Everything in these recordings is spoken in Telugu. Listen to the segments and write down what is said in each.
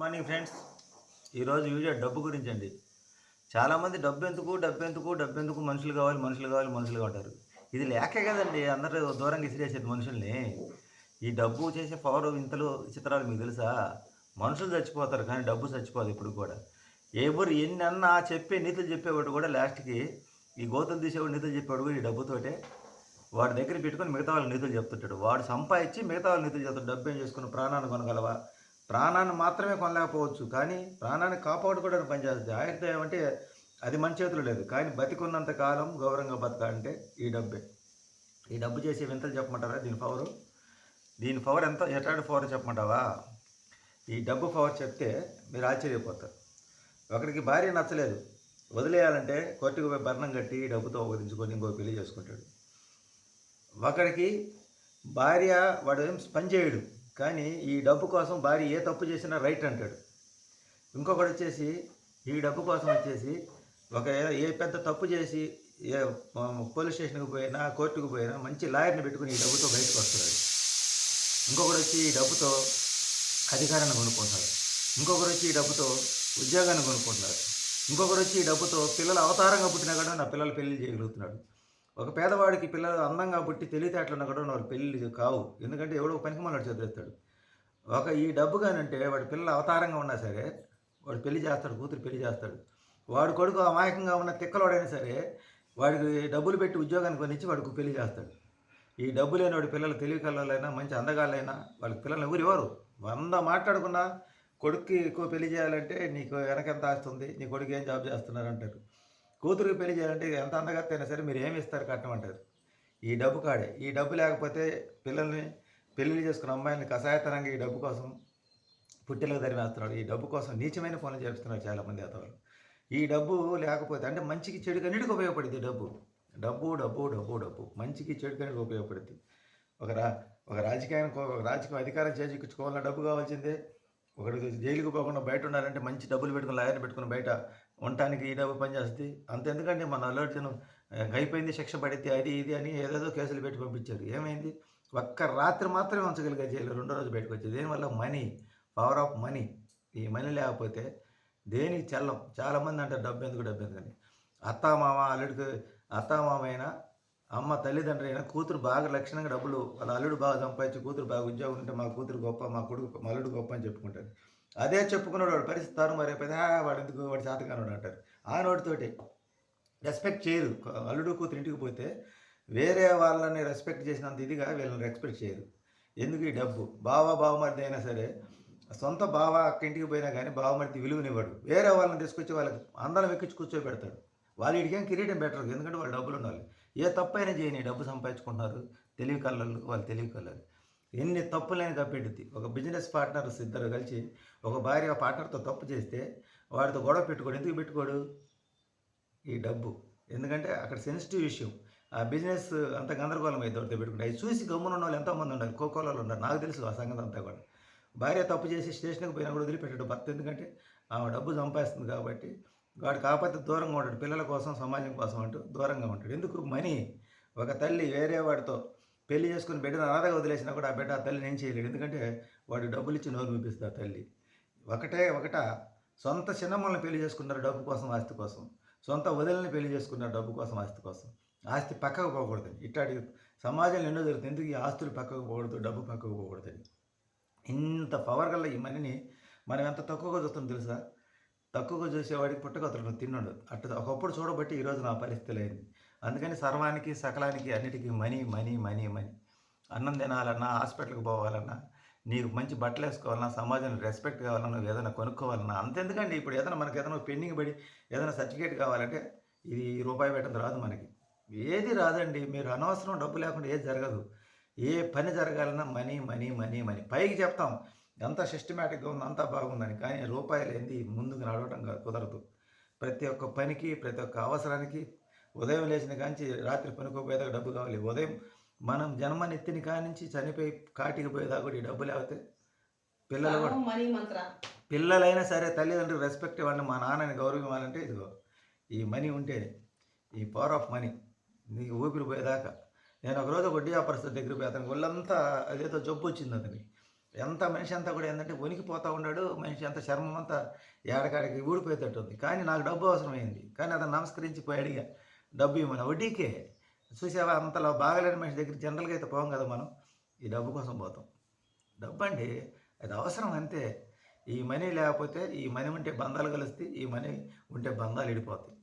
Morning friends. ఈరోజు వీడియో డబ్బు గురించి అండి చాలామంది డబ్బు ఎందుకు డబ్బు ఎందుకు డబ్బు ఎందుకు మనుషులు కావాలి మనుషులు కావాలి మనుషులు ఉంటారు ఇది లేకే కదండి. అందరూ దూరంగా ఇసిరేసేది మనుషుల్ని. ఈ డబ్బు చేసే పవర్ ఇంతలో చిత్రాలు మీకు తెలుసా? మనుషులు చచ్చిపోతారు కానీ డబ్బు చచ్చిపోదు ఇప్పుడు కూడా. ఎవరు ఎన్ని అన్నా చెప్పే నీతులు చెప్పేవాడు కూడా లాస్ట్కి ఈ గోతులు తీసేవాడు నీతులు చెప్పేవాడు కూడా ఈ డబ్బుతోటే వాడి దగ్గర పెట్టుకొని మిగతా వాళ్ళ నీతులు చెప్తుంటాడు. వాడు సంపాదించి మిగతా వాళ్ళ నీతులు చెప్తాడు డబ్బు ఏం చేసుకుని ప్రాణాన్ని కొనగలవా? ప్రాణాన్ని మాత్రమే కొనలేకపోవచ్చు. కానీ ప్రాణాన్ని కాపాడుకోవడానికి పనిచేస్తుంది. ఆయుర్దాయం అంటే అది మన చేతిలో లేదు. కానీ బతికున్నంత కాలం గౌరవంగా బతకాలంటే ఈ డబ్బే. ఈ డబ్బు చేసే వింతలు చెప్పమంటారా? దీని పవరు? దీని పవర్ ఎంత? ఎట్లాంటి పవర్ చెప్పమంటావా? ఈ డబ్బు పవర్ చెప్తే మీరు ఆశ్చర్యపోతారు. ఒకరికి భార్య నచ్చలేదు. వదిలేయాలంటే కోర్టుకు పోయి బర్ణం కట్టి డబ్బుతో ఉపయోగించుకొని ఇంకో పెళ్ళి చేసుకుంటాడు. ఒకరికి భార్య వాడు ఏం పని చేయడు. కానీ ఈ డబ్బు కోసం భార్య ఏ తప్పు చేసినా రైట్ అంటాడు. ఇంకొకటి వచ్చేసి ఈ డబ్బు కోసం వచ్చేసి ఒక ఏ- ఏ పెద్ద తప్పు చేసి ఏ పోలీస్ స్టేషన్కి పోయినా కోర్టుకు పోయినా మంచి లాయర్ని పెట్టుకుని ఈ డబ్బుతో బయటకు వస్తున్నాడు ఇంకొకటి వచ్చి ఈ డబ్బుతో అధికారాన్ని కొనుక్కుంటాడు ఇంకొకరు వచ్చి ఈ డబ్బుతో ఉద్యోగాన్ని కొనుక్కుంటున్నారు ఇంకొకరు వచ్చి ఈ డబ్బుతో పిల్లలు అవతారంగా పుట్టినా కూడా నా పిల్లలు పెళ్ళి చేయగలుగుతున్నాడు. ఒక పేదవాడికి పిల్లలు అందంగా పుట్టి తెలివితేటలు ఉన్నా కూడా వాళ్ళ కావు. ఎందుకంటే ఎవడో పనికి మళ్ళీ చదివేస్తాడు ఒక ఈ డబ్బు కానంటే వాడి పిల్లలు అవతారంగా ఉన్నా సరే వాడు పెళ్ళి చేస్తాడు కూతురు పెళ్ళి చేస్తాడు. వాడు కొడుకు అమాయకంగా ఉన్న తిక్కలోడైనా సరే వాడికి డబ్బులు పెట్టి ఉద్యోగానికి కొనిచ్చి వాడికి పెళ్ళి చేస్తాడు. ఈ డబ్బు లేని వాడి పిల్లలు తెలివి కళ్ళైనా మంచి అందగాళ్ళైనా వాళ్ళకి పిల్లలు ఎవరు ఎవరు వంద మాట్లాడుకున్నా కొడుక్కి ఎక్కువ పెళ్ళి చేయాలంటే నీకు వెనకెంత ఆస్తుంది నీ కొడుకు ఏం జాబ్ చేస్తున్నారు అంటారు కూతురికి పెళ్ళి చేయాలంటే ఎంత అందగత్త అయినా సరే మీరు ఏమి ఇస్తారు కట్నం అంటారు? ఈ డబ్బు కాడే. ఈ డబ్బు లేకపోతే పిల్లల్ని పెళ్ళి చేసుకున్న అమ్మాయిని కషాయతనంగా ఈ డబ్బు కోసం పుట్టెలకు తరిమేస్తున్నాడు ఈ డబ్బు కోసం నీచమైన పనులు చేస్తున్నారు చాలామంది అతవాళ్ళు ఈ డబ్బు లేకపోతే అంటే మంచికి చెడుకు అన్నిటికీ ఉపయోగపడుద్ది డబ్బు. డబ్బు డబ్బు డబ్బు డబ్బు. మంచికి చెడుకు అన్నిటికీ ఉపయోగపడుద్ది. ఒక రా ఒక రాజకీయానికి ఒక రాజకీయ అధికారం చేజిక్కించుకోవాలన్నా డబ్బు కావాల్సిందే. ఒకటి జైలుకు పోకుండా బయట ఉండాలంటే మంచి డబ్బులు పెట్టుకుని లాయర్ని పెట్టుకుని బయట ఉండటానికి ఈ డబ్బు పనిచేస్తుంది అంత ఎందుకంటే మన అల్లుడితను అయిపోయింది శిక్ష పడితే అది ఇది అని ఏదేదో కేసులు పెట్టి పంపించారు. ఏమైంది? ఒక్క రాత్రి మాత్రమే ఉంచగలిగే జైలు రెండో రోజు బయటకు వచ్చేది దీనివల్ల మనీ పవర్ ఆఫ్ మనీ. ఈ మనీ లేకపోతే దేనికి చల్లం? చాలామంది అంటారు డబ్బు ఎందుకు డబ్బు ఎందుకని అత్త మామ అల్లుడికి అత్తామామ అయినా అమ్మ తల్లిదండ్రులు అయినా కూతురు బాగా లక్షణంగా డబ్బులు వాళ్ళ అల్లుడు బాగా సంపాదించి కూతురు బాగా ఉద్యోగం ఉంటే మా కూతురు గొప్ప మా కొడుకు మా అల్లుడు గొప్ప అని చెప్పుకుంటారు. అదే చెప్పుకున్నాడు వాడు పరిస్థితి తారు మరి వాడు ఎందుకు వాడు చేతకానుడు అంటారు. ఆ నోటితోటి రెస్పెక్ట్ చేయరు అల్లుడు కూతురు ఇంటికి పోతే వేరే వాళ్ళని రెస్పెక్ట్ చేసినంత ఇదిగా వీళ్ళని రెస్పెక్ట్ చేయరు ఎందుకు ఈ డబ్బు? బావ బావమరిది అయినా సరే సొంత బావ అక్క ఇంటికి పోయినా కానీ బావమరిది విలువనివ్వడు. వేరే వాళ్ళని తీసుకొచ్చి వాళ్ళకి అందరం ఎక్కించి కూర్చోబెడతాడు. వాళ్ళ ఇంటికేం కిరీటం బెటర్ ఎందుకంటే వాళ్ళు డబ్బులు ఉండాలి. ఏ తప్పైనా చేయని డబ్బు సంపాదించుకుంటున్నారు. తెలివి కళ్ళలు వాళ్ళు తెలివి కళ్ళలు ఎన్ని తప్పులైనా కప్పెట్టుద్ది ఒక బిజినెస్ పార్ట్నర్స్ ఇద్దరు కలిసి ఒక భార్య పార్ట్నర్తో తప్పు చేస్తే వాడితో గొడవ పెట్టుకోడు. ఎందుకు పెట్టుకోడు? ఈ డబ్బు. ఎందుకంటే అక్కడ సెన్సిటివ్ విషయం. ఆ బిజినెస్ అంత గందరగోళం అయితే ఎవరితో పెట్టుకుంటే అవి చూసి గమ్మున ఉన్న వాళ్ళు ఎంతోమంది ఉన్నారు. కోకోలలో ఉన్నారు. నాకు తెలుసు ఆ సంగతి అంతా కూడా. భార్య తప్పు చేసి స్టేషన్కి పోయినా కూడా వదిలిపెట్టాడు భర్త. ఎందుకంటే ఆమె డబ్బు సంపాదిస్తుంది కాబట్టి వాడు కాకపోతే దూరంగా ఉంటాడు. పిల్లల కోసం సమాజం కోసం అంటూ దూరంగా ఉంటాడు. ఎందుకు? మనీ. ఒక తల్లి వేరే వాడితో పెళ్ళి చేసుకుని బిడ్డను అనాథగా వదిలేసినా కూడా ఆ బిడ్డ తల్లిని ఏం చేయలేడు. ఎందుకంటే వాడు డబ్బులు ఇచ్చి నోరు చూపిస్తుంది ఆ తల్లి. ఒకటే ఒకట సొంత చిన్నమ్మల్ని పెళ్ళి చేసుకున్నారు డబ్బు కోసం ఆస్తి కోసం. సొంత వదిలిని పెళ్ళి చేసుకున్నారు డబ్బు కోసం ఆస్తి కోసం. ఆస్తి పక్కకు పోకూడదు. ఇట్లాంటి సమాజంలో ఎన్నో జరుగుతుంది. ఎందుకు ఈ ఆస్తులు పక్కకు పోకూడదు డబ్బు పక్కకు పోకూడదు ఇంత పవర్ గల ఈ మనీని మనం ఎంత తక్కువగా చూస్తాం తెలుసా? తక్కువగా చూసేవాడికి పుట్టగతులను తిన్నాడు అట్ట ఒకప్పుడు చూడబట్టి ఈరోజు నా పరిస్థితి అయింది. అందుకని సర్వానికి సకలానికి అన్నిటికీ మనీ మనీ మనీ మనీ. అన్నం తినాలన్నా హాస్పిటల్కి పోవాలన్నా నీకు మంచి బట్టలు వేసుకోవాలన్నా సమాజంలో రెస్పెక్ట్ కావాలన్నా నువ్వు ఏదైనా కొనుక్కోవాలన్నా అంతెందుకండి? ఇప్పుడు ఏదైనా మనకి ఏదైనా పెండింగ్ పడి ఏదైనా సర్టిఫికేట్ కావాలంటే ఇది రూపాయి పెట్టడం రాదు మనకి. ఏది రాదండి. మీరు అనవసరం డబ్బు లేకుండా ఏది జరగదు. ఏ పని జరగాలన్నా మనీ మనీ మనీ మనీ. పైకి చెప్తాం. ఎంత సిస్టమేటిక్గా ఉంది అంతా బాగుందని. కానీ రూపాయలు ఏంది ముందుకు నడవటం కాదు కుదరదు. ప్రతి ఒక్క పనికి ప్రతి ఒక్క అవసరానికి ఉదయం లేచిన కాంచి రాత్రి పనుకోపోయేదాకా డబ్బు కావాలి. ఉదయం మనం జన్మనెత్తిన కానించి చనిపోయి కాటికి పోయేదాకా కూడా ఈ డబ్బు లేకపోతే పిల్లలు కూడా పిల్లలైనా సరే తల్లిదండ్రులు రెస్పెక్ట్ ఇవ్వండి. మా నాన్నని గౌరవం ఇవ్వాలంటే ఇదిగో ఈ మనీ ఉంటే ఈ పవర్ ఆఫ్ మనీ నీకు ఊపిరి పోయేదాకా. నేను ఒకరోజు వడ్డీ వ్యాపారస్తు దగ్గర పోయి అతనికి ఒళ్ళంతా అదేదో జబ్బు వచ్చింది అతనికి. ఎంత మనిషి అంతా కూడా ఏంటంటే వణికిపోతూ ఉన్నాడు. మనిషి అంత చర్మం అంతా ఏడకాడికి ఊడిపోయేటట్టు ఉంది కానీ నాకు డబ్బు అవసరమైంది. కానీ అతను నమస్కరించి పోయి అడిగా డబ్బు ఇవ్వమని. వడ్డీకే. చూసావా? అంతలో బాగలేని మనిషి దగ్గర జనరల్గా అయితే పోం కదా మనం. ఈ డబ్బు కోసం పోతాం. డబ్బు అంటే అది అవసరం అంతే. ఈ మనీ లేకపోతే ఈ మనీ ఉంటే బంధాలు కలుస్తాయి ఈ మనీ ఉంటే బంధాలు విడిపోతాయి.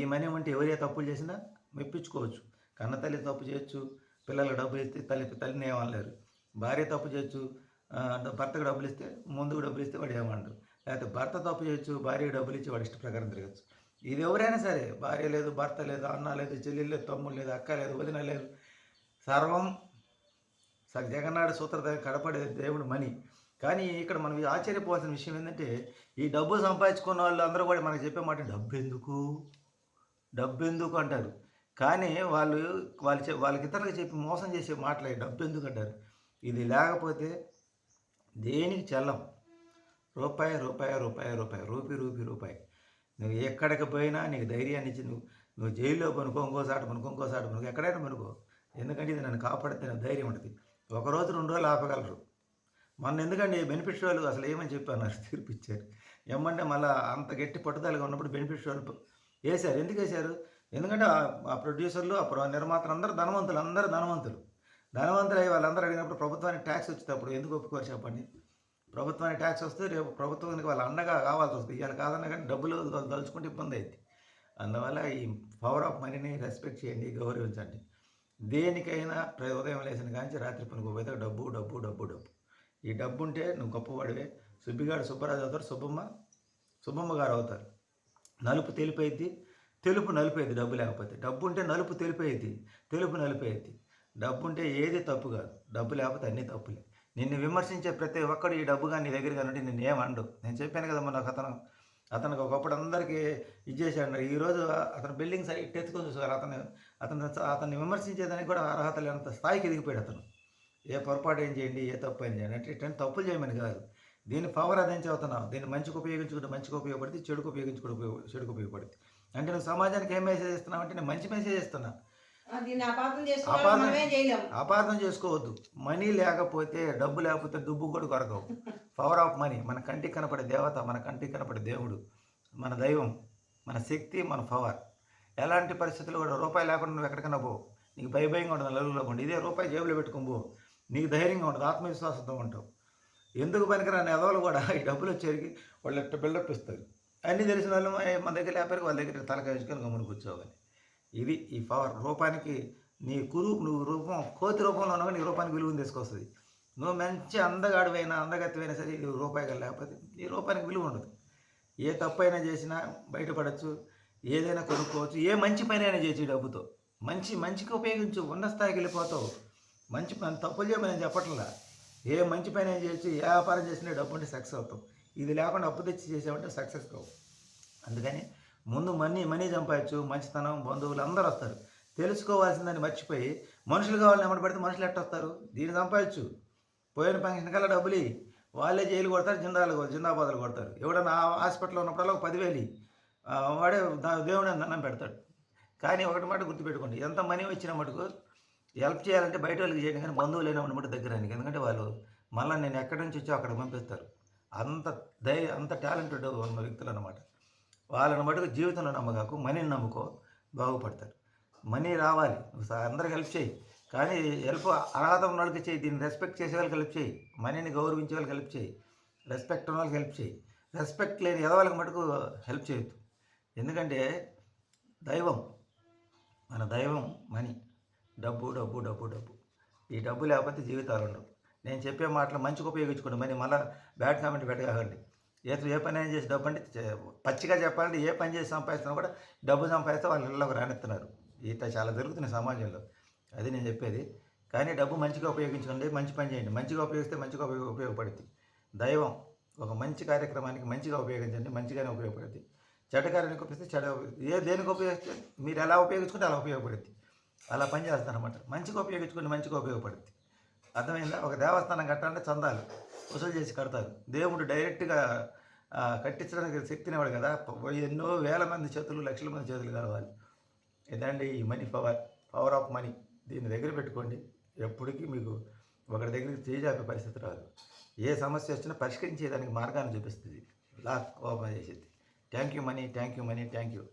ఈ మనీ ఉంటే ఎవరే తప్పులు చేసినా మెప్పించుకోవచ్చు. కన్న తల్లి తప్పు చేయొచ్చు పిల్లలకు డబ్బులు ఇస్తే తల్లి తల్లిని ఏమనలేరు. భార్య తప్పు చేయొచ్చు భర్తకు డబ్బులు ఇస్తే ముందుకు డబ్బులు ఇస్తే వాడు ఏమంటారు లేకపోతే భర్త తప్పు చేయొచ్చు భార్య డబ్బులు ఇచ్చి వాడి ఇష్ట ప్రకారం తిరగచ్చు. ఇది ఎవరైనా సరే భార్య లేదు భర్త లేదు అన్న లేదు చెల్లి లేదు తమ్ముడు లేదు అక్క లేదు వదిన లేదు. సర్వం స- జగన్నాడు సూత్రధారి కడపడే దేవుడు మని కానీ ఇక్కడ మనం ఆశ్చర్యపోవాల్సిన విషయం ఏంటంటే ఈ డబ్బు సంపాదించుకున్న వాళ్ళు అందరూ కూడా మనకు చెప్పే మాట డబ్బు ఎందుకు డబ్బు ఎందుకు అంటారు. కానీ వాళ్ళు వాళ్ళు వాళ్ళకి ఇతరులకు చెప్పి మోసం చేసే మాటలే డబ్బు ఎందుకు అంటారు. ఇది లేకపోతే దేనికి చల్లం? రూపాయి రూపాయి రూపాయి రూపాయి రూపీ రూపీ రూపాయి. నువ్వు ఎక్కడికి పోయినా నీకు ధైర్యాన్ని ఇచ్చి నువ్వు నువ్వు జైల్లో పనుకో ఇంకోసాట పనుకో ఇంకోసాట పనుకో ఎక్కడైనా పనుకో ఎందుకంటే ఇది నన్ను కాపాడితే నాకు ధైర్యం ఉంటుంది. ఒక రోజు రెండు రోజులు ఆపగలరు. మొన్న ఎందుకంటే బెనిఫిట్ వాళ్ళు అసలు ఏమని చెప్పారు? నాకు తీర్పు ఇచ్చారు. ఏమంటే మళ్ళీ అంత గట్టి పట్టుదలగా ఉన్నప్పుడు బెనిఫిట్ వాళ్ళు వేశారు. ఎందుకు వేశారు? ఎందుకంటే ఆ- ప్రొడ్యూసర్లు ఆ నిర్మాతలు అందరూ ధనవంతులు అందరూ ధనవంతులు. ధనవంతులు అయ్యి వాళ్ళందరూ అడిగినప్పుడు ప్రభుత్వానికి ట్యాక్స్ వచ్చేటప్పుడు ఎందుకు ఒప్పుకోరు చెప్పండి? ప్రభుత్వానికి ట్యాక్స్ వస్తే రేపు ప్రభుత్వానికి వాళ్ళ అండగా కావాల్సి వస్తుంది ఇవాళ కాదన్నా కానీ డబ్బులు దలుచుకుంటే ఇబ్బంది అయింది అందువల్ల ఈ పవర్ ఆఫ్ మనీని రెస్పెక్ట్ చేయండి గౌరవించండి. దేనికైనా ఉదయం లేచిన కానీ రాత్రి పనుకోపోతే డబ్బు డబ్బు డబ్బు డబ్బు. ఈ డబ్బు ఉంటే నువ్వు గొప్పవాడివే. సుబ్బిగాడు సుబ్బరాజు అవుతారు సుబ్బమ్మ సుబ్బమ్మ గారు అవుతారు. నలుపు తెలిపైద్ది తెలుపు నలిపేది డబ్బు లేకపోతే. డబ్బు ఉంటే నలుపు తెలిపేది తెలుపు నలిపేది. డబ్బు ఉంటే ఏది తప్పు కాదు. డబ్బు లేకపోతే అన్నీ తప్పులే. నిన్ను విమర్శించే ప్రతి ఒక్కడు ఈ డబ్బు కానీ నీ దగ్గరికి కానీ నిన్ను ఏమండు నేను చెప్పాను కదా మొన్న అతను అతనికి ఒకప్పుడు అందరికీ ఇచ్చేసాడు ఈరోజు అతను బిల్డింగ్ సైట్ ఎత్తుకొని చూసారు అతను అతను అతన్ని విమర్శించేదానికి కూడా అర్హత లేనంత స్థాయికి ఎదిగిపోయాడు అతను. ఏ పొరపాటు ఏం చేయండి ఏ తప్పు ఏం చేయండి అంటే ఇటువంటి తప్పులు చేయమని కాదు. దీని పవర్ అదేం చదువుతున్నావు దీన్ని మంచికి ఉపయోగించుకుంటే మంచిగా ఉపయోగపడితే చెడుకు ఉపయోగించుకుంటే ఉపయోగ చెడుకు ఉపయోగపడుతుంది. అంటే నువ్వు సమాజానికి ఏం మెసేజ్ ఇస్తున్నావు అంటే నేను మంచి మెసేజ్ ఇస్తున్నా. అపార్థం చేసుకోవద్దు. మనీ లేకపోతే డబ్బు లేకపోతే దుబ్బు కూడా కొరకవు. పవర్ ఆఫ్ మనీ మన కంటికి కనపడే దేవత మన కంటికి కనపడే దేవుడు. మన దైవం మన శక్తి మన పవర్ ఎలాంటి పరిస్థితులు కూడా రూపాయి లేకుండా నువ్వు ఎక్కడికైనా పో. నీకు భయ భయంగా ఉంటుంది నలుగురిలో ఉండి. ఇదే రూపాయి జేబులో పెట్టుకొని నీకు ధైర్యంగా ఉంటుంది ఆత్మవిశ్వాసంతో ఉంటావు. ఎందుకు పనికిరాని ఎదవలు కూడా ఈ డబ్బులు వచ్చేరికి వాళ్ళు ఎట్ట బిల్డప్ ఇస్తారు. అన్నీ తెలిసిన వాళ్ళు "ఏ, మన దగ్గర లేపారు వాళ్ళ దగ్గర తలకాయ వేసుకొని గమ్మున కూర్చోవాలి. ఇది ఈ పవర్ రూపానికి నీ కురు నువ్వు రూపం కోతి రూపంలో ఉన్నావు నీ రూపానికి విలువను తీసుకొస్తుంది. నువ్వు మంచి అందగాడివైనా అందగతివైనా సరే నీ రూపాయి లేకపోతే నీ రూపానికి విలువ ఉండదు. ఏ తప్పైనా చేసినా బయటపడచ్చు. ఏదైనా కొనుక్కోవచ్చు. ఏ మంచి పని అయినా చేసి డబ్బుతో. మంచి మంచికి ఉపయోగించు. ఉన్న స్థాయికి వెళ్ళిపోతావు. మంచి పని తప్పులు చేయమని చెప్పట్లా. ఏ మంచి పని అయినా చేయొచ్చు ఏ వ్యాపారం చేసినా డబ్బు ఉంటే సక్సెస్ అవుతావు. ఇది లేకుండా అప్పు తెచ్చి చేసామంటే సక్సెస్ కావు. అందుకని ముందు మనీ మనీ సంపాదించు మంచితనం బంధువులు అందరూ వస్తారు. తెలుసుకోవాల్సిందని మర్చిపోయి మనుషులు కావాలని ఎమ్మడి పడితే మనుషులు ఎట్ట వస్తారు? దీన్ని సంపాదించు. పోయిన ఫంక్షన్ కల్లా డబ్బులు వాళ్ళే జైలు కొడతారు జిందాలు జిందాబాదులు కొడతారు. ఎవడన్నా హాస్పిటల్లో ఉన్నప్పుడల్లా ఒక పదివేలు వాడే దేవుడు దండం పెడతాడు. కానీ ఒకటి మాట గుర్తుపెట్టుకోండి. ఎంత మనీ వచ్చిన మటుకు హెల్ప్ చేయాలంటే బయట వాళ్ళకి చేయండి. కానీ బంధువులు లేనప్పుడు మటు దగ్గరానికి ఎందుకంటే వాళ్ళు మళ్ళీ నేను ఎక్కడి నుంచి వచ్చో అక్కడ పంపిస్తారు. అంత దై అంత టాలెంటెడ్ ఉన్న వ్యక్తులు అనమాట వాళ్ళని మటుకు జీవితంలో నమ్మకాకు మనీని నమ్ముకో బాగుపడతారు. మనీ రావాలి. అందరూ అందరికి హెల్ప్ చేయి. కానీ హెల్ప్ అర్హత ఉన్న వాళ్ళకి చేయి. దీన్ని రెస్పెక్ట్ చేసే వాళ్ళకి హెల్ప్ చేయి. మనీని గౌరవించే వాళ్ళకి హెల్ప్ చేయి. రెస్పెక్ట్ ఉన్న వాళ్ళకి హెల్ప్ చేయి. రెస్పెక్ట్ లేని ఎదవాళ్ళకి మటుకు హెల్ప్ చేయొద్దు. ఎందుకంటే దైవం మన దైవం మనీ. డబ్బు డబ్బు డబ్బు డబ్బు. ఈ డబ్బు లేకపోతే జీవితాలు ఉండవు. నేను చెప్పే మాటలు మంచిగా ఉపయోగించుకోండి. మరి మళ్ళీ బ్యాడ్ కామెంట్ పెట్టకండి ఏ ఏ పని అయినా చేసి డబ్బు అంటే పచ్చిగా చెప్పాలంటే ఏ పని చేసి సంపాదిస్తున్నా కూడా డబ్బు సంపాదిస్తే వాళ్ళ ఇళ్ళకి రానిస్తున్నారు. ఇట్లా చాలా జరుగుతుంది సమాజంలో. అది నేను చెప్పేది. కానీ డబ్బు మంచిగా ఉపయోగించుకోండి మంచి పని చేయండి. మంచిగా ఉపయోగిస్తే మంచిగా ఉపయోగ ఉపయోగపడుతుంది దైవం ఒక మంచి కార్యక్రమానికి మంచిగా ఉపయోగించండి మంచిగానే ఉపయోగపడుతుంది చెడ్డ కార్యానికి ఉపయోగిస్తే చెడ ఏ దేనికి ఉపయోగిస్తే మీరు ఎలా ఉపయోగించుకుంటే అలా ఉపయోగపడుతుంది అలా పని చేస్తారనమాట మంచిగా ఉపయోగించుకుంటే మంచిగా ఉపయోగపడుతుంది అర్థమైందా? ఒక దేవస్థానం కట్టాలంటే చందాలు. వసూలు చేసి కడతారు. దేవుడు డైరెక్ట్గా కట్టించడానికి శక్తినివాడు కదా. ఎన్నో వేల మంది చేతులు లక్షల మంది చేతులు కావాలి. ఇదండి ఈ money power? Power of money. దీన్ని దగ్గర పెట్టుకోండి. ఎప్పటికీ మీకు ఒకరి దగ్గరికి చేజాపే పరిస్థితి రాదు. ఏ సమస్య వచ్చినా పరిష్కరించేదానికి మార్గాన్ని చూపిస్తుంది. లాక్ ఓపెన్ చేసేది. Thank you money thank you money thank you.